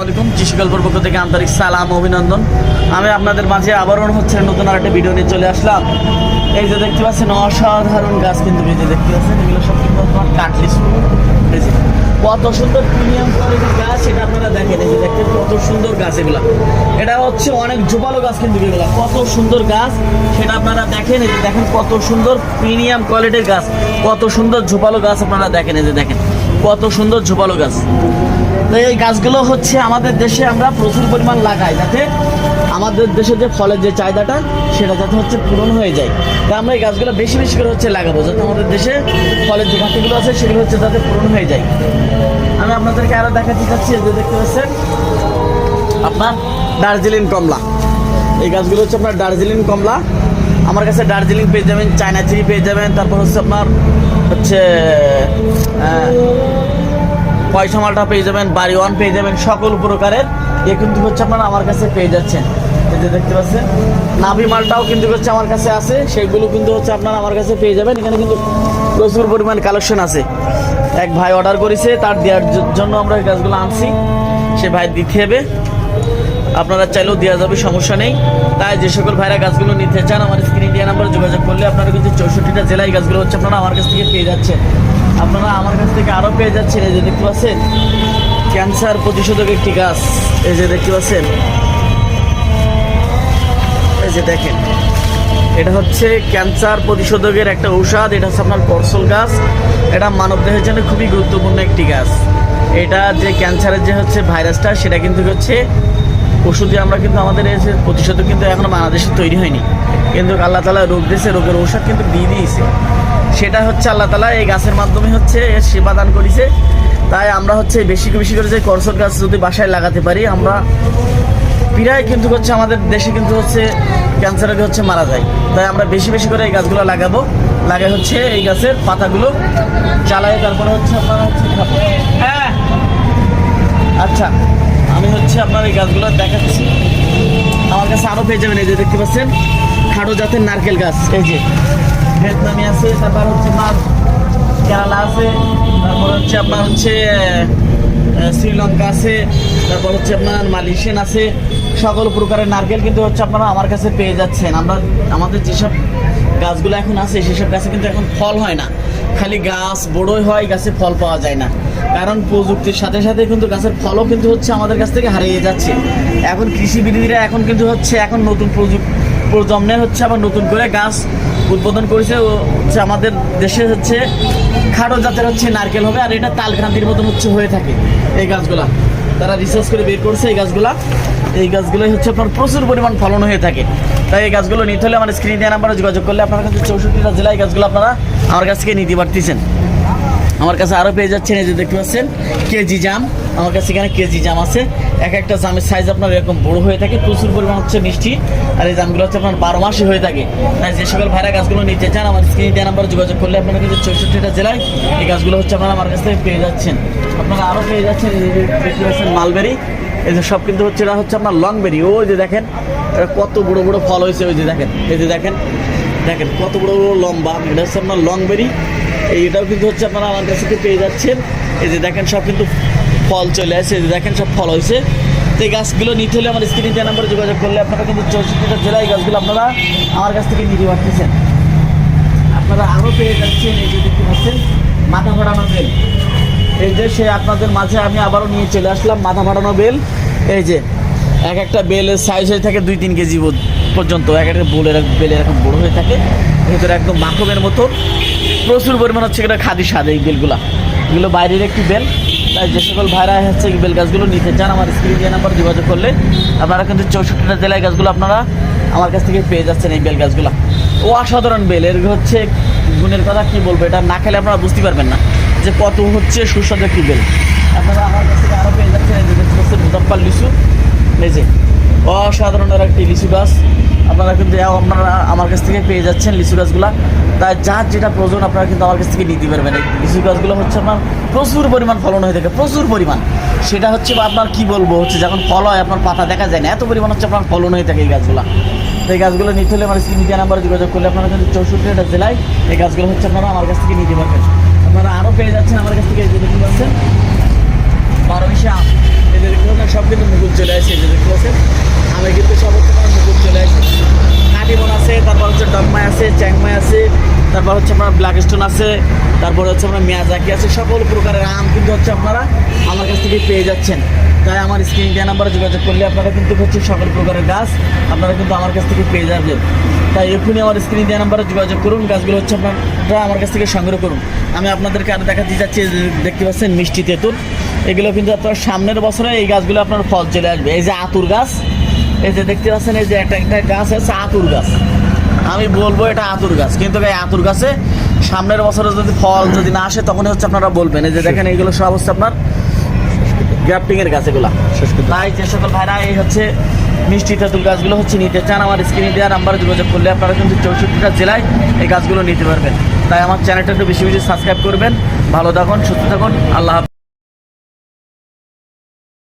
আসসালামাইকুম কৃষি গল্পের পক্ষ থেকে আন্তরিক সালাম, অভিনন্দন। আমি আপনাদের মাঝে আবারও হচ্ছে নতুন আর একটা ভিডিও নিয়ে চলে আসলাম। এই যে দেখতে পাচ্ছেন, অসাধারণ গাছ কিন্তু যে দেখতে পাচ্ছেন, এগুলো সব কিন্তু তোমার কাটলিস কত সুন্দর প্রিমিয়াম কোয়ালিটির গাছ সেটা আপনারা দেখেন, এই যে দেখতে কত সুন্দর গাছ এগুলা। এটা হচ্ছে অনেক জোপালো গাছ কিন্তু এগুলা, কত সুন্দর গাছ, সেটা আপনারা দেখেন, এই যে দেখেন কত সুন্দর প্রিমিয়াম কোয়ালিটির গাছ, কত সুন্দর ঝোপালো গাছ আপনারা দেখেন, এই যে দেখেন, কত সুন্দর ঝোপালো গাছ। তো এই গাছগুলো হচ্ছে আমাদের দেশে আমরা প্রচুর পরিমাণ লাগাই যাতে আমাদের দেশে যে ফলের যে চাহিদাটা, সেটা যাতে হচ্ছে পূরণ হয়ে যায়। তাই আমরা এই গাছগুলো বেশি বেশি করে হচ্ছে লাগাবো যাতে আমাদের দেশে ফলের যে ঘাটতিগুলো আছে, সেগুলো হচ্ছে যাতে পূরণ হয়ে যায়। আমি আপনাদেরকে আরও দেখাতে চাচ্ছি যে দেখতে পাচ্ছেন, আপনার দার্জিলিং কমলা। এই গাছগুলো হচ্ছে আপনার দার্জিলিং কমলা। আমার কাছে দার্জিলিং পেয়ে যাবেন, চায়না চিনি পেয়ে যাবেন, তারপর হচ্ছে আপনার হচ্ছে পয়সা মালটা পেয়ে যাবেন, বাড়ি ওয়ান পেয়ে যাবেন, সকল প্রকারের এ কিন্তু হচ্ছে আপনারা আমার কাছে পেয়ে যাচ্ছেন। যে দেখতে পাচ্ছেন, নাভি মালটাও কিন্তু হচ্ছে আমার কাছে আছে, সেগুলো কিন্তু হচ্ছে আপনারা আমার কাছে পেয়ে যাবেন। এখানে কিন্তু প্রচুর পরিমাণ কালেকশন আছে। এক ভাই অর্ডার করেছে, তার দেওয়ার জন্য আমরা গাছগুলো আনছি। সে ভাই দিতে হবে। আপনারা চাইলেও দেওয়া যাবে, সমস্যা নেই। তাই যে সকল ভাইরা গাছগুলো নিতে চান, আমার স্ক্রিন দেওয়া নাম্বারে যোগাযোগ করলে আপনারা কিন্তু চৌষট্টিটা জেলায় গাছগুলো হচ্ছে আপনারা আমার কাছ থেকে পেয়ে যাচ্ছেন। আপনারা আমার কাছ থেকে আরও পেয়ে যাচ্ছেন, এই যে দেখতে পাচ্ছেন, ক্যান্সার প্রতিষেধক একটি গাছ। এই যে দেখতে পাচ্ছেন, এই যে দেখেন, এটা হচ্ছে ক্যান্সার প্রতিষেধকের একটা ঔষধ, এটা হচ্ছে আপনার পরসল গাছ। এটা মানবদেহের জন্য খুবই গুরুত্বপূর্ণ একটি গাছ। এটা যে ক্যান্সারের যে হচ্ছে ভাইরাসটা, সেটা কিন্তু হচ্ছে ওষুধে আমরা কিন্তু আমাদের এসে প্রতিষেধক কিন্তু এখনও বাংলাদেশে তৈরি হয়নি। কিন্তু আল্লাহ তালা রোগ দিয়েছে রোগের ঔষধ কিন্তু দিয়ে দিয়েছে। সেটা হচ্ছে আল্লাহ তালা এই গাছের মাধ্যমে হচ্ছে এর সেবা দান করেছে। তাই আমরা হচ্ছে বেশি বেশি করে যে করসল গাছ যদি বাসায় লাগাতে পারি আমরা প্রায় কিন্তু হচ্ছে আমাদের দেশে কিন্তু হচ্ছে ক্যান্সার ক্যান্সারে হচ্ছে মারা যায়। তাই আমরা বেশি বেশি করে এই গাছগুলো লাগাবো। লাগাই হচ্ছে এই গাছের পাতাগুলো চালাই তারপরে হচ্ছে আপনারা হচ্ছে খাব হ্যাঁ। আচ্ছা। আমি হচ্ছে আপনার এই গাছগুলো দেখাচ্ছি। আমার কাছে আরও পেয়ে যাবেন এই যে দেখতে পাচ্ছেন, খাটো জাতের নারকেল গাছ। এই যে ভিয়েতনামি আছে, তারপর হচ্ছে মাছ কেরালা আছে, তারপর হচ্ছে আপনার হচ্ছে শ্রীলঙ্কা আছে, তারপর হচ্ছে আপনার মালয়েশিয়ান আছে। সকল প্রকারের নারকেল কিন্তু হচ্ছে আপনারা আমার কাছে পেয়ে যাচ্ছেন। আমরা আমাদের যেসব গাছগুলো এখন আছে, সেসব গাছে কিন্তু এখন ফল হয় না। খালি গাছ বড়ই হয়, গাছে ফল পাওয়া যায় না। কারণ প্রযুক্তির সাথে সাথে কিন্তু গাছের ফলও কিন্তু হচ্ছে আমাদের কাছ থেকে হারিয়ে যাচ্ছে। এখন কৃষিবিদরা এখন কিন্তু হচ্ছে, এখন নতুন প্রযুক্তি প্রজন্মের হচ্ছে আবার নতুন করে গাছ উদ্বোধন করেছে ও হচ্ছে আমাদের দেশে হচ্ছে খাটো জাতের হচ্ছে নারকেল হবে, আর এটা তালক্রান্তির মতন হচ্ছে হয়ে থাকে এই গাছগুলা। তারা রিসার্চ করে বের করছে এই গাছগুলা। এই গাছগুলোই হচ্ছে আপনার প্রচুর পরিমাণ ফলন হয়ে থাকে। তাই এই গাছগুলো নিতে হলে আমার স্ক্রিন দেওয়া নাম্বারে যোগাযোগ করলে আপনার কাছে চৌষট্টিটা জেলায় গাছগুলো আপনারা আমার কাছ থেকে নিতে পারতেছেন। আমার কাছে আরও পেয়ে যাচ্ছেন, এই যে দেখতে পাচ্ছেন, কেজি জাম। আমার কাছে এখানে কেজি জাম আছে। এক একটা জামের সাইজ আপনার এরকম বড় হয়ে থাকে, প্রচুর পরিমাণ হচ্ছে মিষ্টি। আর এই জামগুলো হচ্ছে আপনার বারো মাসে হয়ে থাকে। তাই যে সকল ভাইরা গাছগুলো নিতে চান, আমার স্ক্রিন দেওয়া নাম্বারে যোগাযোগ করলে আপনারা কিন্তু চৌষট্টিটা জেলায় এই গাছগুলো হচ্ছে আপনারা আমার কাছ থেকে পেয়ে যাচ্ছেন। আপনারা আরও পেয়ে যাচ্ছেন, এই যে দেখতে পাচ্ছেন মালবেরি। এই যে সব কিন্তু হচ্ছে, এটা হচ্ছে আপনার লং লংবেরি। ওই যে দেখেন এটা কত বড় বড় ফল হয়েছে, ওই যে দেখেন, এই যে দেখেন দেখেন কত বড় বড় লম্বা, এটা হচ্ছে আপনার লংবেরি। এই এটাও কিন্তু হচ্ছে আপনারা আমার কাছ থেকে পেয়ে যাচ্ছেন। এই যে দেখেন সব কিন্তু ফল চলে আসে, এই যে দেখেন সব ফল হয়েছে। তো এই গাছগুলো নিতে হলে আমার স্ক্রিন দেওয়া নাম্বারে যোগাযোগ করলে আপনারা কিন্তু চৌষট্টিটা জেলায় গাছগুলো আপনারা আমার কাছ থেকে নিতে পারতেছেন। আপনারা আরও পেয়ে যাচ্ছেন এই যে দেখতে পাচ্ছেন মাথা ফাটানো বেল। এই যে সে আপনাদের মাঝে আমি আবারও নিয়ে চলে আসলাম মাথা ফাটানো বেল। এই যে, এক একটা বেলের সাইজ হয়ে থাকে দুই তিন কেজি পর্যন্ত। এক একটা বোলের বেল এরকম বড় হয়ে থাকে। ভেতরে একদম মাখমের মতো। প্রচুর পরিমাণ হচ্ছে এটা খাদি স্বাদ এই বেলগুলা। এগুলো বাইরের একটি বেল। তাই যে সকল ভাইরা হচ্ছে এই বেল গাছগুলো নিতে চান, আমার স্ক্রিন দিয়ে নাম্বার যোগাযোগ করলে আপনারা কিন্তু চৌষট্টিটা জেলায় গাছগুলো আপনারা আমার কাছ থেকে পেয়ে যাচ্ছেন এই বেল গাছগুলো। ও অসাধারণ বেল, এর হচ্ছে গুণের কথা কি বলব, এটা না খেলে আপনারা বুঝতে পারবেন না যে কত হচ্ছে সুস্বাদু একটি বেল। আপনারা আমার কাছ থেকে আরও পেয়ে যাচ্ছেন এই পাচ্ছেন মুজাফফর লিচু। এই যে অসাধারণ আর একটি লিচু গাছ। আপনারা কিন্তু আপনারা আমার কাছ থেকে পেয়ে যাচ্ছেন লিচু গাছগুলো। তাই যার যেটা প্রয়োজন আপনারা কিন্তু আমার কাছ থেকে নিতে পারবেন। লিচু গাছগুলো হচ্ছে আপনার প্রচুর পরিমাণ ফলন হয়ে থাকে, প্রচুর পরিমাণ। সেটা হচ্ছে আপনার কি বলব, হচ্ছে যখন ফল হয় আপনার পাতা দেখা যায় না, এত পরিমাণ হচ্ছে আপনার ফলন হয়ে থাকে এই গাছগুলো। তো এই গাছগুলো নিতে হলে আমার স্ক্রিন মিডিয়া নাম্বারে যোগাযোগ করলে আপনারা কিন্তু চৌষট্টিটা জেলায় এই গাছগুলো হচ্ছে আপনারা আমার কাছ থেকে নিতে পারবেন। আপনারা আরও পেয়ে যাচ্ছেন আমার কাছ থেকে এই যে দেখতে পাচ্ছেন, বারো বিশে আম। পাচ্ছেন, সব কিন্তু মুকুল চলে আসে পাচ্ছেন। আমি কিন্তু সব হচ্ছে আপনার মুকুল চলে আসে কাটিমন আছে তারপর আছে চ্যাংমাই আছে, তারপর হচ্ছে আপনার ব্ল্যাক স্টোন আছে, তারপর হচ্ছে আপনার মেয়াজাকি আছে, সকল প্রকারের আম কিন্তু হচ্ছে আপনারা আমার কাছ থেকে পেয়ে যাচ্ছেন। তাই আমার স্ক্রিন দেওয়া নাম্বারে যোগাযোগ করলে আপনারা কিন্তু হচ্ছে সকল প্রকারের গাছ আপনারা কিন্তু আমার কাছ থেকে পেয়ে যাবেন। তাই এক্ষুনি আমার স্ক্রিন দেওয়া নাম্বারে যোগাযোগ করুন, গাছগুলো হচ্ছে আপনারা আমার কাছ থেকে সংগ্রহ করুন। আমি আপনাদেরকে আরও দেখাতে যে দেখতে পাচ্ছেন মিষ্টি তেঁতুল। এগুলো কিন্তু আপনার সামনের বছরে এই গাছগুলো আপনার ফল চলে আসবে। এই যে আতুর গাছ, এই যে দেখতে পাচ্ছেন, এই যে একটা একটা গাছ আছে আতুর গাছ। আমি বলব এটা আতুর গাছ। কিন্তু এই আতুর গাছে সামনের বছরে যদি ফল যদি না আসে তখন হচ্ছে আপনারা বলবেন। এই যে দেখেন এগুলো সব হচ্ছে আপনার গ্রাফটিং এর গাছ এগুলা। তাই যে সকল ভাইরা এই হচ্ছে মিষ্টি তেঁতুল গাছগুলো হচ্ছে নিতে চান আমার স্ক্রিনে দেওয়া নাম্বারে যোগাযোগ করলে আপনারা কিন্তু চৌষট্টিটা জেলায় এই গাছগুলো নিতে পারবেন। তাই আমার চ্যানেলটা একটু বেশি বেশি সাবস্ক্রাইব করবেন। ভালো থাকুন সুস্থ থাকুন আল্লাহ।